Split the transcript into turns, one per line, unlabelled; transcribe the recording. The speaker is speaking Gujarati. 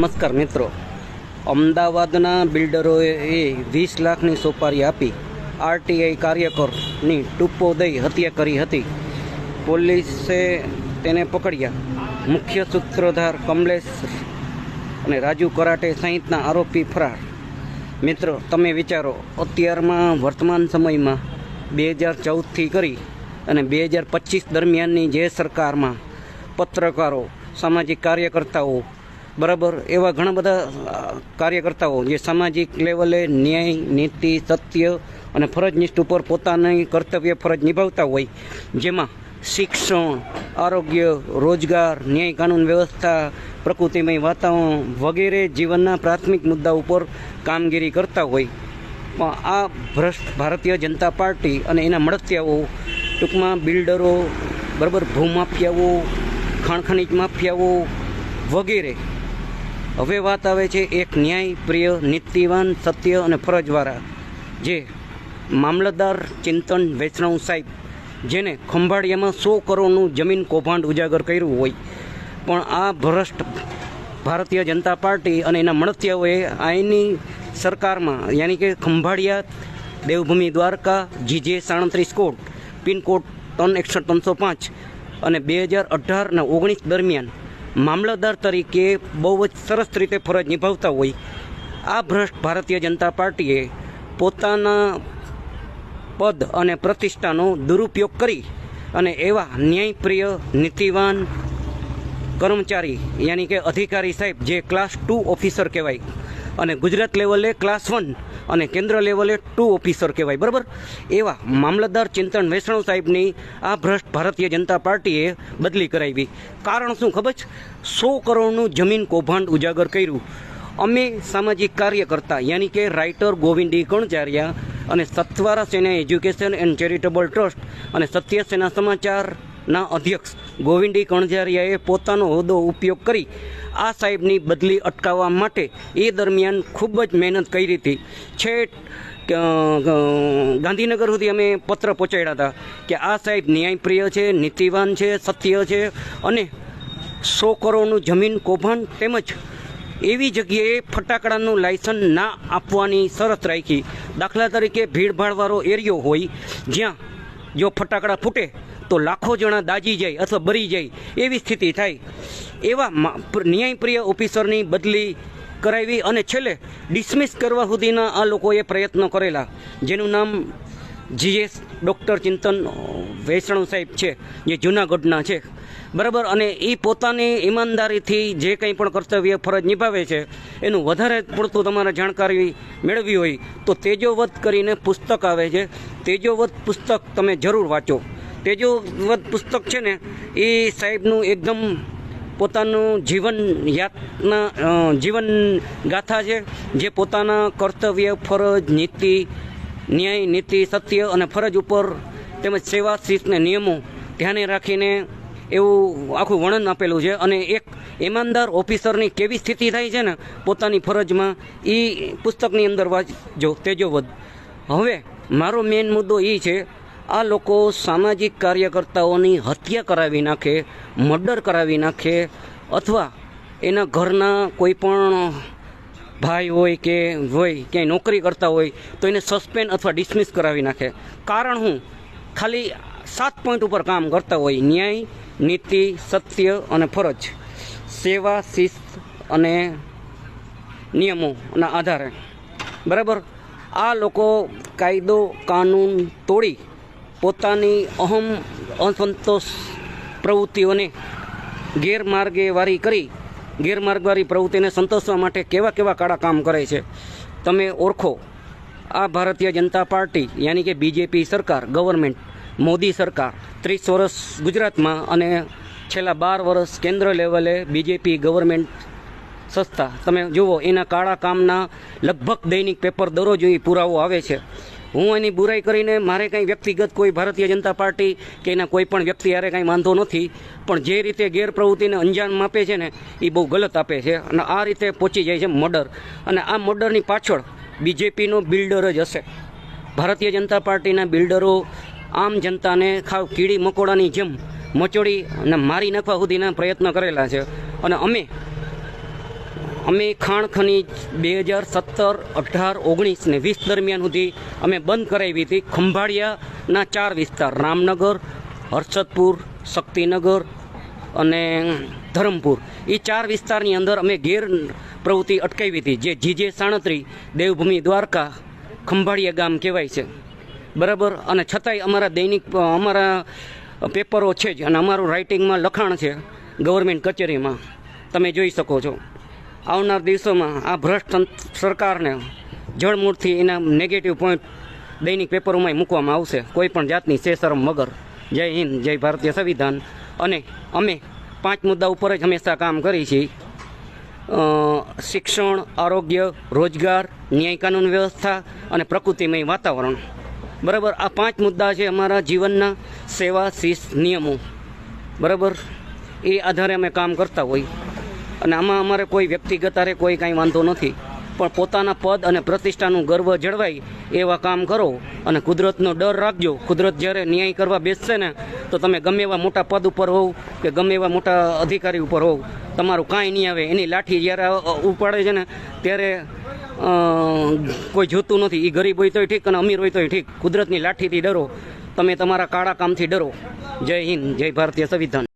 નમસ્કાર મિત્રો. અમદાવાદના બિલ્ડરોએ વીસ લાખની સોપારી આપી. આરટીઆઈ કાર્યકરની ટૂંપો દઈ હત્યા કરી હતી. પોલીસે તેને પકડ્યા. મુખ્ય સૂત્રધાર કમલેશ અને રાજુ કરાટે સહિતના આરોપી ફરાર. મિત્રો, તમે વિચારો, અત્યારમાં વર્તમાન સમયમાં બે હજાર ચૌદથી કરી અને બે હજાર પચીસ દરમિયાનની જે સરકારમાં પત્રકારો, સામાજિક કાર્યકર્તાઓ બરાબર, એવા ઘણા બધા કાર્યકર્તાઓ જે સામાજિક લેવલે ન્યાય, નીતિ, સત્ય અને ફરજનિષ્ઠ ઉપર પોતાની કર્તવ્ય, ફરજ નિભાવતા હોય, જેમાં શિક્ષણ, આરોગ્ય, રોજગાર, ન્યાય કાનૂન વ્યવસ્થા, પ્રકૃતિમય વાતાવરણ વગેરે જીવનના પ્રાથમિક મુદ્દા ઉપર કામગીરી કરતા હોય. પણ આ ભ્રષ્ટ ભારતીય જનતા પાર્ટી અને એના મળતિયાઓ, ટૂંકમાં બિલ્ડરો, બરાબર ભૂમાફિયાઓ ખાણ માફિયાઓ વગેરે હવે વાત આવે છે એક ન્યાય પ્રિય નીતિવાન, સત્ય અને ફરજવાળા, જે મામલતદાર ચિંતન વૈષ્ણવ સાહેબ, જેને ખંભાળિયામાં સો કરોડનું જમીન કૌભાંડ ઉજાગર કર્યું હોય. પણ આ ભ્રષ્ટ ભારતીય જનતા પાર્ટી અને એના મળતિયાઓએ આઈની સરકારમાં, યાની કે ખંભાળિયા, દેવભૂમિ દ્વારકા, જીજે સાડત્રીસ કોટ, પિનકોડ ત્રણ એકસઠ ત્રણસો પાંચ અને બે હજાર અઢાર અને ઓગણીસ દરમિયાન મામલતદાર તરીકે બહુ જ સરસ રીતે ફરજ નિભાવતા હોય, આ ભ્રષ્ટ ભારતીય જનતા પાર્ટીએ પોતાના પદ અને પ્રતિષ્ઠાનો દુરુપયોગ કરી અને એવા ન્યાયપ્રિય, નીતિવાન કર્મચારી, યાની કે અધિકારી સાહેબ, જે ક્લાસ ટુ ઓફિસર કહેવાય, અને ગુજરાત લેવલે ક્લાસ વન અને કેન્દ્ર લેવલે ટુ ઓફિસર કહેવાય, બરાબર? એવા મામલતદાર ચિંતન વૈષ્ણવ સાહેબની આ ભ્રષ્ટ ભારતીય જનતા પાર્ટીએ બદલી કરાવી. કારણ શું ખબર છે? સો કરોડનું જમીન કૌભાંડ ઉજાગર કર્યું. અમે સામાજિક કાર્યકર્તા, યાની કે રાઇટર ગોવિંદી કણજારિયા અને સત્વારા સેના એજ્યુકેશન એન્ડ ચેરિટેબલ ટ્રસ્ટ અને સત્ય સેના સમાચારના અધ્યક્ષ ગોવિંદી કણજારિયાએ પોતાનો હોદ્દો ઉપયોગ કરી આ સાહેબની બદલી અટકાવવા માટે એ દરમિયાન ખૂબ જ મહેનત કરી હતી. અ, ગાંધીનગર સુધી અમે પત્ર પહોંચાડ્યા હતા કે આ સાહેબ ન્યાયપ્રિય છે નીતિવાન છે સત્ય છે અને સો કરોડનું જમીન કૌભાંડ તેમજ એવી જગ્યાએ ફટાકડાનું લાયસન્સ ના આપવાની શરત રાખી. દાખલા તરીકે ભીડભાડવાળો એરિયો હોય જ્યાં જો ફટાકડા ફૂટે તો લાખો જણા દાજી જાય અથવા બરી જાય એવી સ્થિતિ થાય. એવા ન્યાયપ્રિય ઓફિસરની બદલી કરાવી અને છેલ્લે ડિસમિસ કરવા સુધીના આ લોકોએ પ્રયત્નો કરેલા, જેનું નામ જીએસ ડૉક્ટર ચિંતન વૈષ્ણવ સાહેબ છે, જે જૂનાગઢના છે. બરાબર, અને એ પોતાની ઈમાનદારીથી જે કંઈ પણ કર્તવ્ય ફરજ નિભાવે છે, એનું વધારે પડતું તમારે જાણકારી મેળવી હોય તો તેજોવધ કરીને પુસ્તક આવે છે. તેજોવધ પુસ્તક તમે જરૂર વાંચો. તેજોવધ પુસ્તક છે ને, એ સાહેબનું એકદમ પોતાનું જીવન યાતના જીવન ગાથા છે, જે પોતાના કર્તવ્ય, ફરજ, નીતિ, ન્યાય, નીતિ, સત્ય અને ફરજ ઉપર તેમજ સેવા શિસ્તને નિયમો ધ્યાને રાખીને એવું આખું વર્ણન આપેલું છે અને એક ઈમાનદાર ઓફિસરની કેવી સ્થિતિ થાય છે ને, પોતાની ફરજમાં એ પુસ્તકની અંદર વાંચજો તેજોવધ હવે મારો મેઇન મુદ્દો એ છે આ લોકો સામાજિક કાર્યકર્તાઓની હત્યા કરાવી નાખે, મર્ડર કરાવી નાખે, અથવા એના ઘરના કોઈ પણ ભાઈ હોય કે હોય, ક્યાંય નોકરી કરતા હોય, તો એને સસ્પેન્ડ અથવા ડિસમિસ કરાવી નાખે. કારણ હું, ખાલી સાત પોઈન્ટ ઉપર કામ કરતા હોય, ન્યાય, નીતિ, સત્ય અને ફરજ, સેવા, શિસ્ત અને નિયમોના આધારે. બરાબર? આ લોકો કાયદો, કાનૂન તોડી પોતાની અહમ અસંતોષ પ્રવૃત્તિઓને ગેરમાર્ગે વારી કરી ગેરમાર્ગવાળી પ્રવૃત્તિને સંતોષવા માટે કેવા કેવા કાળા કામ કરે છે. તમે ઓળખો, આ ભારતીય જનતા પાર્ટી યાની કે બીજેપી સરકાર ગવર્મેન્ટ મોદી સરકાર, ત્રીસ વર્ષ ગુજરાતમાં અને છેલ્લા બાર વર્ષ કેન્દ્ર લેવલે બીજેપી ગવર્મેન્ટ સંસ્થા. તમે જુઓ, એના કાળા કામના લગભગ દૈનિક પેપર દરરોજ એ પુરાવો આવે છે. હું એની બુરાઈ કરીને મારે કંઈ વ્યક્તિગત કોઈ ભારતીય જનતા પાર્ટી કે એના કોઈ પણ વ્યક્તિ હારે કાંઈ વાંધો નથી, પણ જે રીતે ગેરપ્રવૃત્તિને અંજામ આપે છે ને, એ બહુ ગલત આપે છે અને આ રીતે પહોંચી જાય છે મર્ડર. અને આ મર્ડરની પાછળ બીજેપીનો બિલ્ડર જ હશે. ભારતીય જનતા પાર્ટીના બિલ્ડરો આમ જનતાને ખાવ કીડી મકોડાની જેમ મચોડી અને મારી નાખવા સુધીના પ્રયત્ન કરેલા છે. અને અમે અમે ખાણ ખનીજ બે હજાર સત્તર, અઢાર, ઓગણીસ ને વીસ દરમિયાન સુધી અમે બંધ કરાવી હતી. ખંભાળિયાના ચાર વિસ્તાર, રામનગર, હર્ષદપુર, શક્તિનગર અને ધરમપુર. એ ચાર વિસ્તારની અંદર અમે ગેર પ્રવૃત્તિ અટકાવી હતી, જે જીજે સાણત્રી, દેવભૂમિ દ્વારકા, ખંભાળિયા ગામ કહેવાય છે. બરાબર? અને છતાંય અમારા દૈનિક, અમારા પેપરો છે જ અને અમારું રાઇટિંગમાં લખાણ છે ગવર્મેન્ટ કચેરીમાં. તમે જોઈ શકો છો. આવનાર દિવસોમાં આ ભ્રષ્ટ સરકારને જળમૂળથી એના નેગેટિવ પોઈન્ટ દૈનિક પેપરોમાં મૂકવામાં આવશે. કોઈ પણ જાતની શેસરમ વગર. જય હિન્દ, જય ભારતીય સંવિધાન. અને અમે પાંચ મુદ્દા ઉપર જ હંમેશા કામ કરીએ છીએ. શિક્ષણ, આરોગ્ય, રોજગાર ન્યાય કાનૂન વ્યવસ્થા અને પ્રકૃતિમય વાતાવરણ. બરાબર? આ પાંચ મુદ્દા છે અમારા જીવનના સેવા શિસ્ત નિયમો. બરાબર? એ આધારે અમે કામ કરતા હોય. અને આમાં અમારે કોઈ વ્યક્તિગત અરે કોઈ કાંઈ વાંધો નથી. પણ પોતાના પદ અને પ્રતિષ્ઠાનું ગર્વ જળવાય એવા કામ કરો અને કુદરતનો ડર રાખજો. કુદરત જ્યારે ન્યાય કરવા બેસશે ને, તો તમે ગમે એવા મોટા પદ ઉપર હોવ કે ગમે એવા મોટા અધિકારી ઉપર હોવ. તમારું કાંઈ નહીં આવે. એની લાઠી જ્યારે ઉપાડે છે ને, ત્યારે કોઈ જોતું નથી. એ ગરીબ હોય તોય ઠીક અને અમીર હોય તોય ઠીક. કુદરતની લાઠીથી ડરો. તમે તમારા કાળા કામથી ડરો. જય હિન્દ. જય ભારતીય સંવિધાન.